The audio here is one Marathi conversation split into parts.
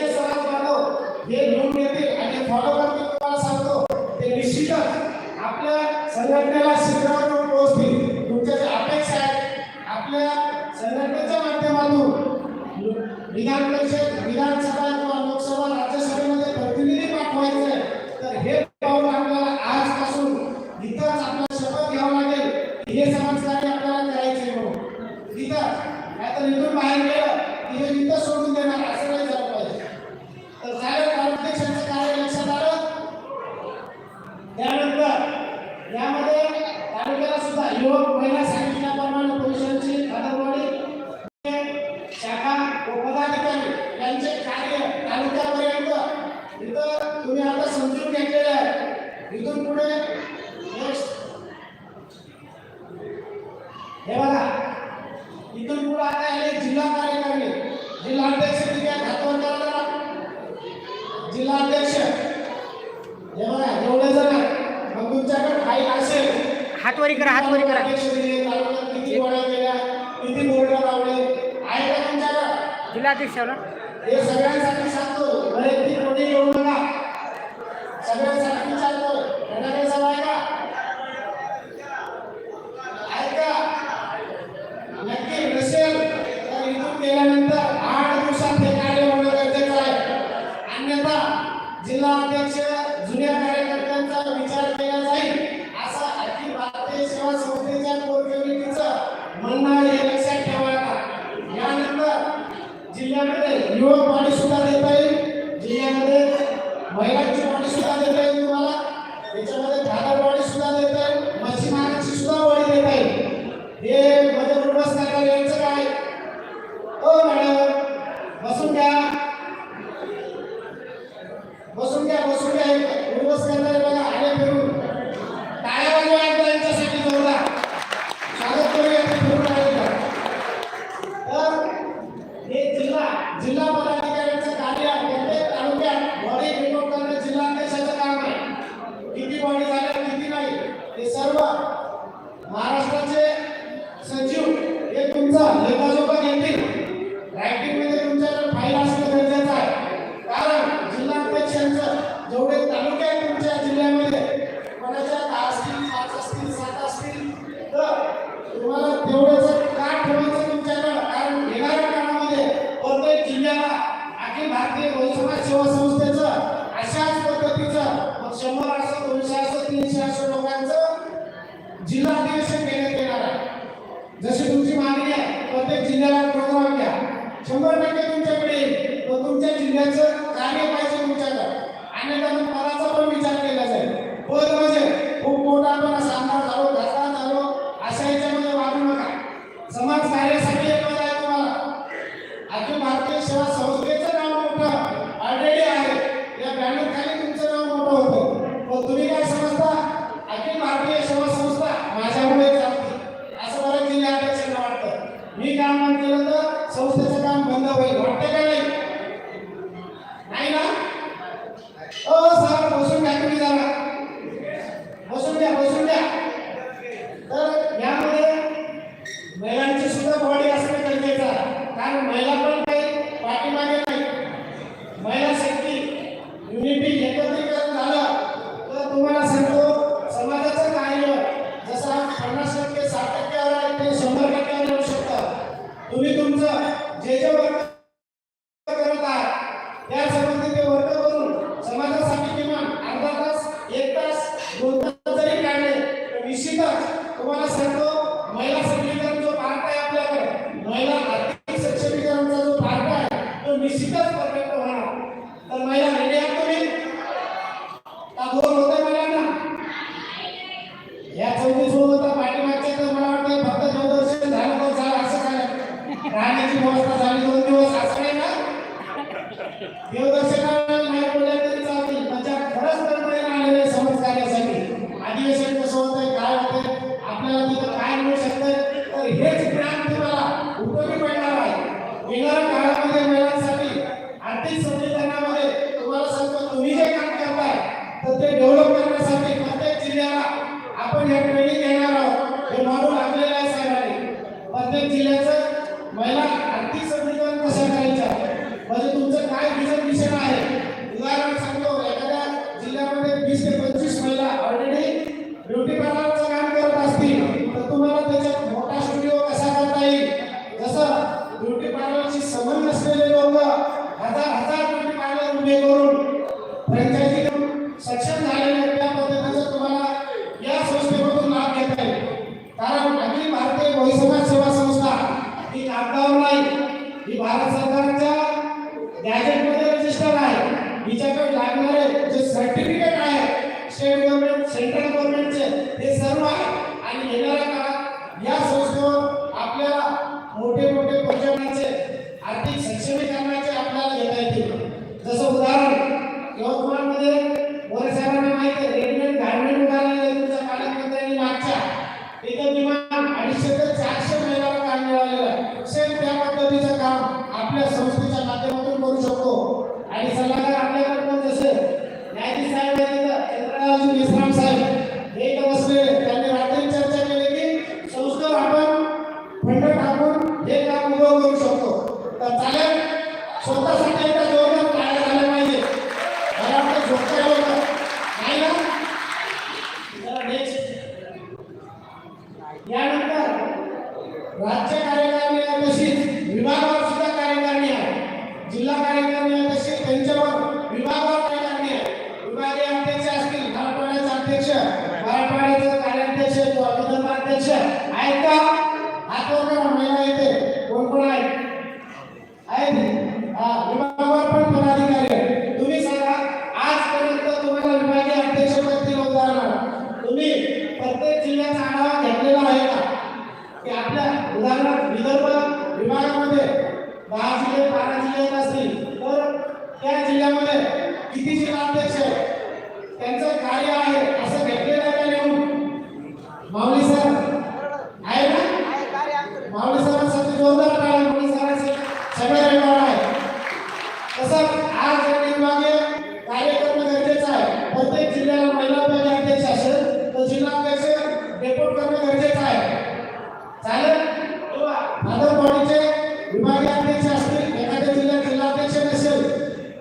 हे समाज बांधव हे घेऊन येते आणि फॉलो करतील तुम्हाला सांगतो ते निश्चितच आपल्या संघटनेला शिखरावर पोहोचतील. तुमच्या ज्या अपेक्षा आहेत आपल्या संघटनेच्या माध्यमातून विधान परिषद विधानसभा किंवा लोकसभा राज्यसभेमध्ये प्रतिनिधी पाठवायचे आहे. तर हे पाऊल आपल्याला आजपासून इथंच आपल्याला शपथ घ्यावं लागेल. की हे समाजकार्य आपल्याला करायचे म्हणून. नाही नाहीतर इथून बाहेर गेलं की हे इथं सोडून देणार. तुम्ही आता समजून घेतलेले आहे. इथून पुढे. हे बघा. इथून पुढे आता हे जिल्हा कार्यकारिणी जिल्हाध्यक्ष आहे? हातवर करा. जिल्हाध्यक्ष हे बघा एवढे जण. मग तुमच्याकडे फाईल असेल. हातवरी करा हातवरी करा. किती वड्या केल्या किती बोर्ड लावले आहे का तुमच्याकडे? जिल्हाध्यक्ष ना? हे सगळ्यांसाठी सांगतो. वैयक्तिक कोणी घेऊ नका. सगळ्यांसाठी विचारतो रडाकडे सभा आहे का आहे नक्की नसेल तर इथून गेल्यानंतर आठ दिवसात कार्य होणं गरजेचं आहे. अन्यथा जिल्हा अध्यक्ष जुन्या कार्यकर्त्यांचा विचार केला जाईल. असं अखिल भारतीय सेवा संस्थेच्या कोर कमिटीचं म्हणणं हे लक्षात ठेवा यानंतर जिल्ह्यामध्ये युवक वाढी सुद्धा महिलांची वाढी सुद्धा देता येईल तुम्हाला. त्याच्यामध्ये धागर वाढी सुद्धा देता येईल. मच्छीमारांची सुद्धा वाढी देता येईल. हे मध्ये उडबस करणार यांचं काय? ओ मॅडम. बसून घ्या. बसून घ्या बसून घ्या. उडबस करणारे बघा आले फिरून टाळ्या वाजवा एकदा यांच्यासाठी जोरदार स्वागत करूया ते फिरून आले तर. तर हे जिल्हा जिल्हा पदाधिकाऱ्यांचं कार्य आहे. प्रत्येक तालुक्यात बॉडी रिपोर्ट करणं जिल्हा अध्यक्षाचं काम आहे झाल्या किती नाही हे सर्व महाराष्ट्राचे सचिव हे तुमचा लेखाजोखा घेतील. रायटिंगमध्ये तुमच्याकडे फाईल असणं गरजेचं आहे. कारण जिल्हा अध्यक्षांचं जेवढे तालुके आहेत तुमच्या जिल्ह्यामध्ये कोणाच्या दहा असतील पाच असतील सात असतील तर तुम्हाला शंभर टक्के तुमच्याकडे येईल. तुमच्या जिल्ह्याचं कार्य पाहिजे तुमच्याकडे. आणि मग पदाचा पण विचार केला जाईल. पद म्हणजे खूप मोठा आपण kondisikan sebagai Tuhan. Dan bayangin, प्रत्येक जिल्ह्याचं हिच्याकडे लागणारे जे सर्टिफिकेट आहे स्टेट गव्हर्नमेंट सेंट्रल गव्हर्नमेंटचे ते सर्व आहे आणि येणाऱ्या సొంత సిద్ధంగా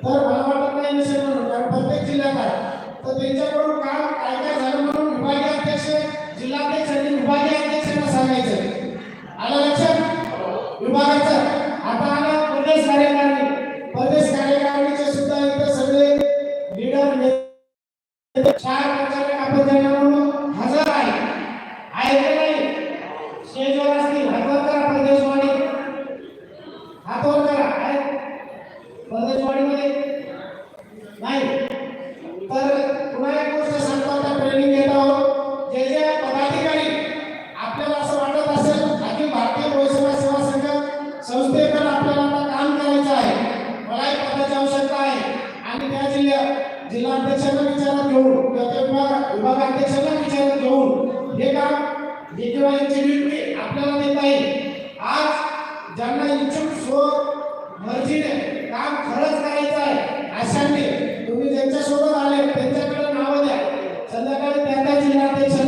मला वाटत नाही नसेल म्हणून कारण प्रत्येक जिल्ह्यात आहे. तर त्यांच्याकडून काम काय काय झालं म्हणून विभागीय अध्यक्ष जिल्हाध्यक्ष आणि विभागीय अध्यक्षांना सांगायचं आलं लक्षात? विभागाचं. आता आला प्रदेश कार्यकारणी विद्यमानांची निर्मिती आपल्याला देता येईल आज ज्यांना इच्छुक स्व मर्जीने काम खरंच करायचं आहे अशांनी तुम्ही त्यांच्यासोबत आले त्यांच्याकडे नावं द्या. संध्याकाळी त्यांना जिल्हाध्यक्ष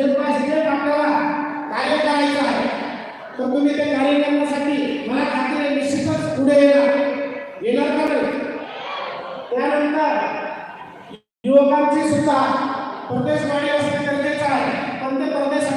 स्टेप बाय स्टेप आपल्याला कार्य करायचं आहे. तर तुम्ही ते कार्य करण्यासाठी मला खात्री निश्चितच पुढे येणार. येणार का त्यानंतर युवकांची सुद्धा प्रदेश वाढी असणे गरजेचं आहे. पण ते प्रदेश